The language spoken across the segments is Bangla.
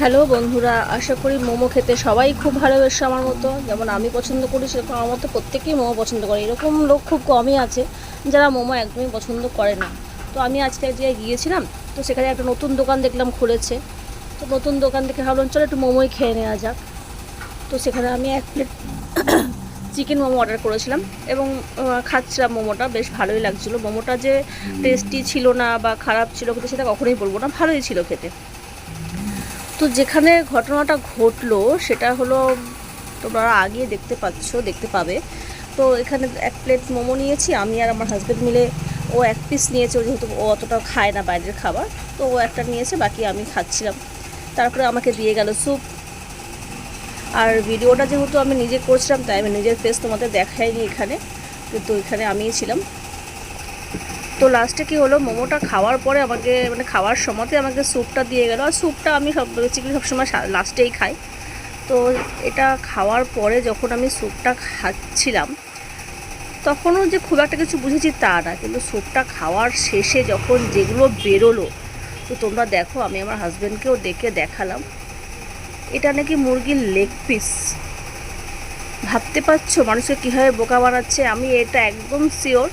হ্যালো বন্ধুরা আশা করি মোমো খেতে সবাই খুব ভালোবাসে আমার মতো। যেমন আমি পছন্দ করি সেরকম আমার মতো প্রত্যেকেই মোমো পছন্দ করে। এরকম লোক খুব কমই আছে যারা মোমো একদমই পছন্দ করে না। তো আমি আজকে এক জায়গায় গিয়েছিলাম তো সেখানে একটা নতুন দোকান দেখলাম খুলেছে। তো নতুন দোকান দেখে ভাবলাম চলো একটু মোমোই খেয়ে নেওয়া যাক। তো সেখানে আমি এক প্লেট চিকেন মোমো অর্ডার করেছিলাম এবং খাচ্ছিলাম মোমোটা বেশ ভালোই লাগছিল। মোমোটা যে টেস্টি ছিল না বা খারাপ ছিল কিন্তু সেটা কখনোই বলব না ভালোই ছিল খেতে। তো যেখানে ঘটনাটা ঘটলো, সেটা হলো তোমরা আগে দেখতে পাচ্ছ, দেখতে পাবে। তো এখানে এক প্লেট মোমো নিয়েছি, আমি আর আমার হাজব্যান্ড মিলে। ও এক পিস নিয়েছে, ও যেহেতু ও অতটা খায় না বাইরের খাবার, তো ও একটা নিয়েছে, বাকি আমি খাচ্ছিলাম। তারপরে আমাকে দিয়ে গেল স্যুপ আর ভিডিওটা যেহেতু আমি নিজে করছিলাম, তাই আমি নিজের ফেস তোমাদের দেখাইনি এখানে, কিন্তু এখানে আমিই ছিলাম। তো লাস্টে কি হলো? মোমোটা খাওয়ার পরে আমাকে মানে খাওয়ার সময়তে আমাকে স্যুপটা দিয়ে গেল। আর স্যুপটা আমি সব বেসিক্যালি সবসময় লাস্টেই খাই। তো এটা খাওয়ার পরে যখন আমি স্যুপটা খাচ্ছিলাম, তখনও যে খুব একটা কিছু বুঝেছি তা না। কিন্তু স্যুপটা খাওয়ার শেষে যখন যেগুলো বেরোলো, তো তোমরা দেখো, আমি আমার হাজব্যান্ডকেও ডেকে দেখালাম। এটা নাকি মুরগির লেগ পিস ভাবতে পারছ মানুষকে কীভাবে বোকা বানাচ্ছে? আমি এটা একদম শিওর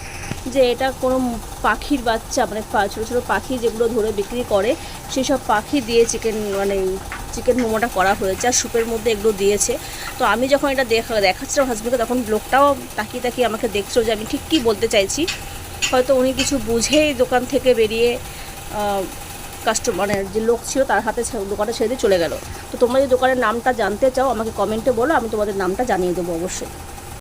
যে এটা কোনো পাখির বাচ্চা মানে ছোটো ছোটো পাখি যেগুলো ধরে বিক্রি করে সেই সব পাখি দিয়ে চিকেন মানে চিকেন মোমোটা করা হয়েছে আর স্যুপের মধ্যে এগুলো দিয়েছে। তো আমি যখন এটা দেখা, দেখাচ্ছিলাম হাজব্যান্ডকে তখন লোকটাও তাকিয়ে তাকিয়ে আমাকে দেখছিল যে আমি ঠিক কী বলতে চাইছি। হয়তো উনি কিছু বুঝেই দোকান থেকে বেরিয়ে কাস্টমার মানে যে লোক ছিল তার হাতে দোকানটা ছেড়ে দিয়ে চলে গেল। তো তোমরা যদি দোকানের নামটা জানতে চাও, আমাকে কমেন্টে বলো, আমি তোমাদের নামটা জানিয়ে দেবো অবশ্যই।